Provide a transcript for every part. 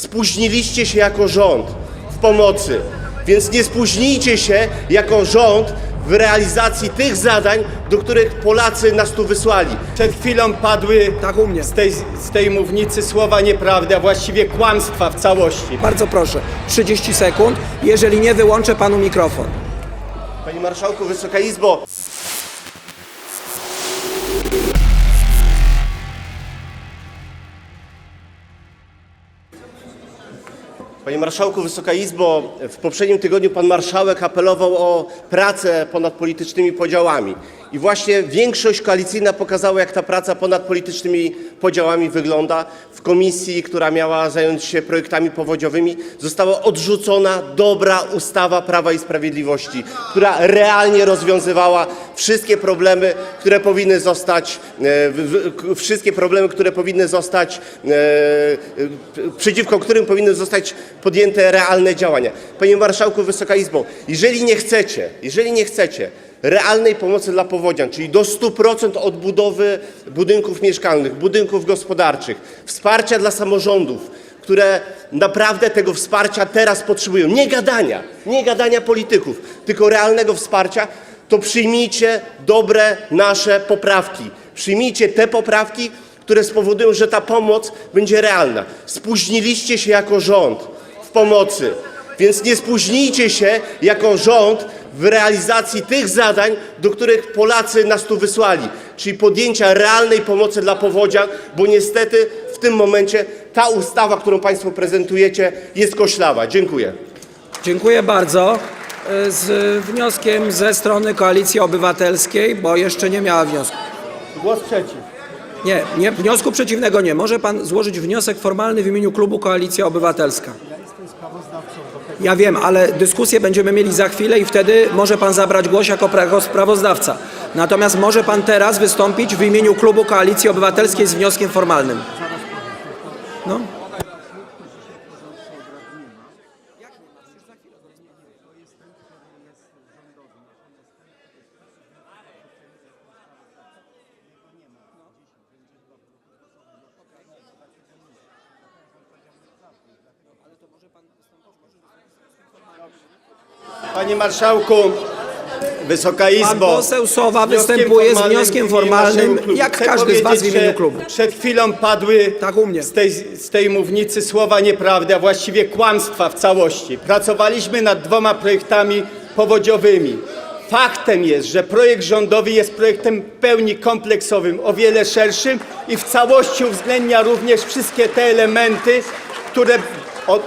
spóźniliście się jako rząd w pomocy, więc nie spóźnijcie się jako rząd w realizacji tych zadań, do których Polacy nas tu wysłali. Przed chwilą padły Tak u mnie. z, tej, z tej mównicy słowa nieprawdy, a właściwie kłamstwa w całości. Bardzo proszę, 30 sekund. Jeżeli nie, wyłączę panu mikrofon. Panie Marszałku, Wysoka Izbo, Panie Marszałku, Wysoka Izbo, w poprzednim tygodniu Pan Marszałek apelował o pracę ponad politycznymi podziałami. I właśnie większość koalicyjna pokazała, jak ta praca ponad politycznymi podziałami wygląda. W komisji, która miała zająć się projektami powodziowymi, została odrzucona dobra ustawa Prawa i Sprawiedliwości, która realnie rozwiązywała wszystkie problemy, które powinny zostać, e, wszystkie problemy, które powinny zostać, e, e, przeciwko którym powinny zostać podjęte realne działania. Panie Marszałku, Wysoka Izbo, jeżeli nie chcecie, jeżeli nie chcecie realnej pomocy dla powodzian, czyli do 100% odbudowy budynków mieszkalnych, budynków gospodarczych, wsparcia dla samorządów, które naprawdę tego wsparcia teraz potrzebują. Nie gadania, nie gadania polityków, tylko realnego wsparcia, to przyjmijcie dobre nasze poprawki. Przyjmijcie te poprawki, które spowodują, że ta pomoc będzie realna. Spóźniliście się jako rząd w pomocy, więc nie spóźnijcie się jako rząd w realizacji tych zadań, do których Polacy nas tu wysłali, czyli podjęcia realnej pomocy dla powodzian, bo niestety w tym momencie ta ustawa, którą Państwo prezentujecie, jest koślawa. Dziękuję. Dziękuję bardzo. Y, Z wnioskiem ze strony Koalicji Obywatelskiej, bo jeszcze nie miała wniosku. Głos przeciw. Nie, nie, wniosku przeciwnego nie. Może pan złożyć wniosek formalny w imieniu klubu Koalicja Obywatelska. Ja wiem, ale dyskusję będziemy mieli za chwilę i wtedy może pan zabrać głos jako pra- jako sprawozdawca. Natomiast może pan teraz wystąpić w imieniu klubu Koalicji Obywatelskiej z wnioskiem formalnym. No. Panie Marszałku, Wysoka Pan Izbo. poseł Sowa występuje z wnioskiem formalnym, jak Chcę każdy z was w imieniu klubu. Przed chwilą padły Tak u mnie. z tej, z tej mównicy słowa nieprawdy, a właściwie kłamstwa w całości. Pracowaliśmy nad dwoma projektami powodziowymi. Faktem jest, że projekt rządowy jest projektem w pełni kompleksowym, o wiele szerszym i w całości uwzględnia również wszystkie te elementy, które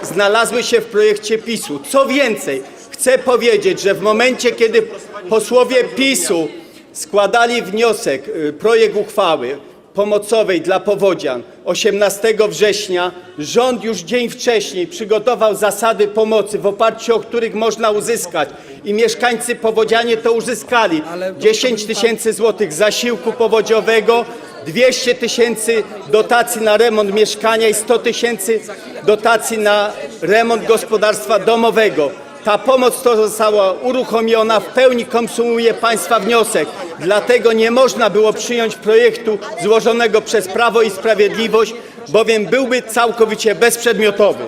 znalazły się w projekcie PiSu. Co więcej, chcę powiedzieć, że w momencie, kiedy posłowie PiSu składali wniosek, y, projekt uchwały pomocowej dla powodzian 18 września, rząd już dzień wcześniej przygotował zasady pomocy, w oparciu o których można uzyskać i mieszkańcy powodzianie to uzyskali. Ale- 10 tysięcy złotych zasiłku powodziowego, 200 tysięcy dotacji na remont mieszkania i 100 tysięcy dotacji na remont gospodarstwa domowego. Ta pomoc to została uruchomiona, w pełni konsumuje Państwa wniosek. Dlatego nie można było przyjąć projektu złożonego przez Prawo i Sprawiedliwość, bowiem byłby całkowicie bezprzedmiotowy.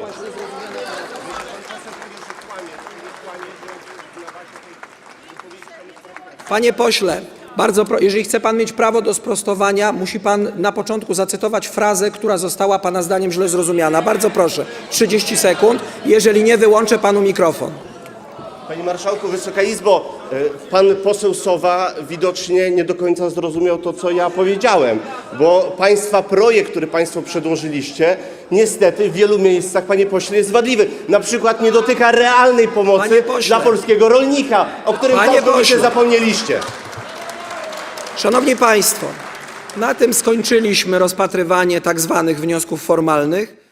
Panie pośle, bardzo pro, jeżeli chce pan mieć prawo do sprostowania, musi pan na początku zacytować frazę, która została pana zdaniem źle zrozumiana. Bardzo proszę, 30 sekund. Jeżeli nie, wyłączę panu mikrofon. Panie Marszałku, Wysoka Izbo, e, pan poseł Sowa widocznie nie do końca zrozumiał to, co ja powiedziałem, bo państwa projekt, który państwo przedłożyliście, niestety w wielu miejscach, panie pośle, jest wadliwy. Na przykład nie dotyka realnej pomocy dla polskiego rolnika, o którym Panie całkowicie pośle. zapomnieliście. Szanowni Państwo, na tym skończyliśmy rozpatrywanie tak zwanych wniosków formalnych.